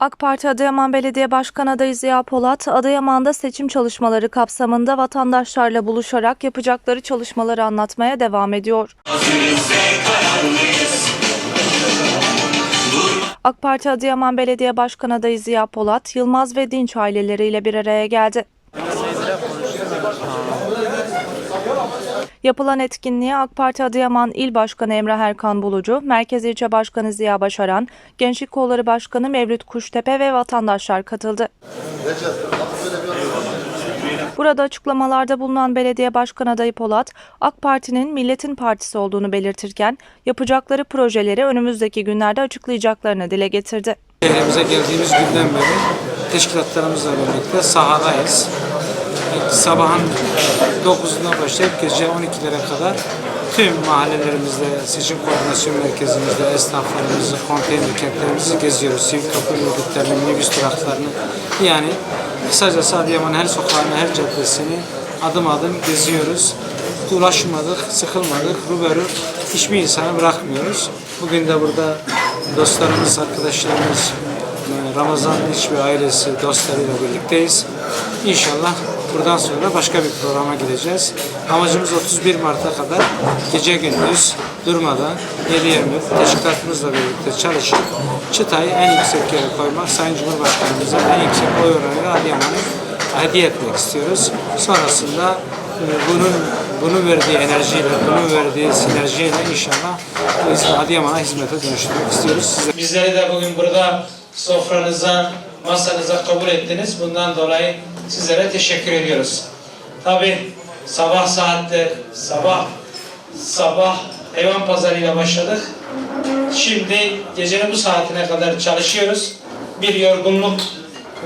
AK Parti Adıyaman Belediye Başkan adayı Ziya Polat, Adıyaman'da seçim çalışmaları kapsamında vatandaşlarla buluşarak yapacakları çalışmaları anlatmaya devam ediyor. AK Parti Adıyaman Belediye Başkan adayı Ziya Polat, Yılmaz ve Dinç aileleriyle bir araya geldi. Yapılan etkinliğe AK Parti Adıyaman İl Başkanı Emrah Erkan Bulucu, Merkez İlçe Başkanı Ziya Başaran, Gençlik Kolları Başkanı Mevlüt Kuştepe ve vatandaşlar katıldı. Burada açıklamalarda bulunan belediye başkan adayı Polat, AK Parti'nin milletin partisi olduğunu belirtirken yapacakları projeleri önümüzdeki günlerde açıklayacaklarını dile getirdi. Şehrimize geldiğimiz günden beri teşkilatlarımızla birlikte sahadayız. Sabahın 9'undan başlayıp gece 12'lere kadar tüm mahallelerimizde, seçim koordinasyon merkezimizde esnaflarımızı, konteyner kentlerimizi geziyoruz. Sivil toplum örgütlerini, minibüs duraklarını yani kısacası Adıyaman her sokağını, her caddesini adım adım geziyoruz. Ulaşmadık, sıkılmadık, ruberu hiçbir insanı bırakmıyoruz. Bugün de burada dostlarımız, arkadaşlarımız, Ramazan İç ve ailesi dostlarıyla birlikteyiz. İnşallah buradan sonra başka bir programa gideceğiz. Amacımız 31 Mart'a kadar gece gündüz durmadan 7-24 teşkilatımızla birlikte çalışıp çıtayı en yüksek yere koymak, Sayın Cumhurbaşkanımıza en yüksek oy oranıyla Adıyaman'ı hediye etmek istiyoruz. Sonrasında e, bunun bunu verdiği enerjiyle, bunu verdiği sinerjiyle inşallah biz Adıyaman'a hizmete dönüştürmek istiyoruz. Size Bizleri de bugün burada sofranıza, masanıza kabul ettiniz. Bundan dolayı sizlere teşekkür ediyoruz. Tabi sabah saatte, sabah sabah hayvan pazarıyla başladık. Şimdi gecenin bu saatine kadar çalışıyoruz. Bir yorgunluk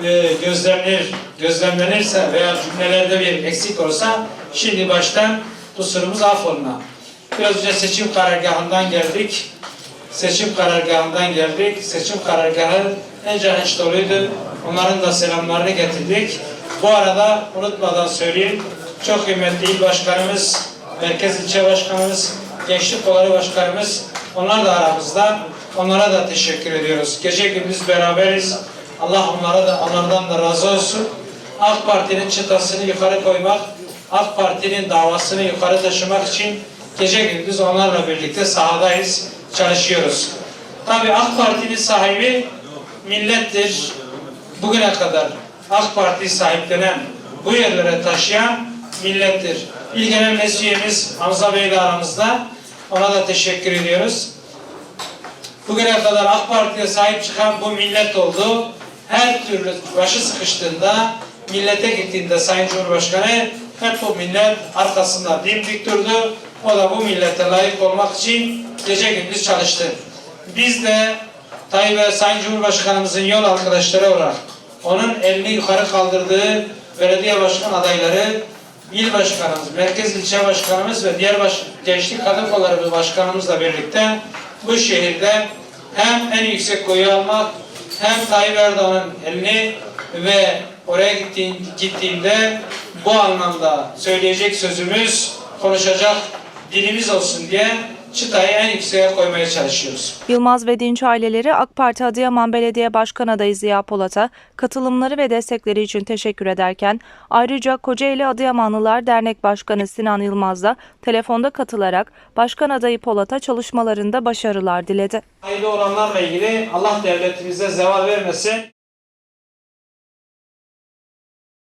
e, gözlemlenir, gözlemlenirse veya cümlelerde bir eksik olsa şimdi baştan kusurumuz affoluna. Biraz önce seçim karargahından geldik seçim karargahından geldik. Seçim karargahı en canış doluydu. Onların da selamlarını getirdik. Bu arada unutmadan söyleyeyim. Çok kıymetli il başkanımız, merkez ilçe başkanımız, gençlik kolları başkanımız onlar da aramızda. Onlara da teşekkür ediyoruz. Gece gündüz beraberiz. Allah onlara da onlardan da razı olsun. AK Parti'nin çıtasını yukarı koymak, AK Parti'nin davasını yukarı taşımak için gece gündüz onlarla birlikte sahadayız, çalışıyoruz. Tabii AK Parti'nin sahibi millettir. Bugüne kadar AK Parti'yi sahiplenen, bu yerlere taşıyan millettir. İl Genel Hamza Bey ile aramızda. Ona da teşekkür ediyoruz. Bugüne kadar AK Parti'ye sahip çıkan bu millet oldu. Her türlü başı sıkıştığında, millete gittiğinde Sayın Cumhurbaşkanı hep bu millet arkasında dimdik durdu. O da bu millete layık olmak için gece gündüz çalıştı. Biz de Tayyip ve Sayın Cumhurbaşkanımızın yol arkadaşları olarak onun elini yukarı kaldırdığı belediye başkan adayları, il başkanımız, merkez ilçe başkanımız ve diğer baş, gençlik kadın kolları başkanımızla birlikte bu şehirde hem en yüksek oyu almak hem Tayyip Erdoğan'ın elini ve oraya gittiğim, gittiğimde bu anlamda söyleyecek sözümüz, konuşacak dilimiz olsun diye çıtayı en yükseğe koymaya çalışıyoruz. Yılmaz ve Dinç aileleri AK Parti Adıyaman Belediye Başkan adayı Ziya Polat'a katılımları ve destekleri için teşekkür ederken ayrıca Kocaeli Adıyamanlılar Dernek Başkanı Sinan Yılmaz da telefonda katılarak Başkan adayı Polat'a çalışmalarında başarılar diledi. Hayırlı olanlarla ilgili Allah devletimize zeval vermesin.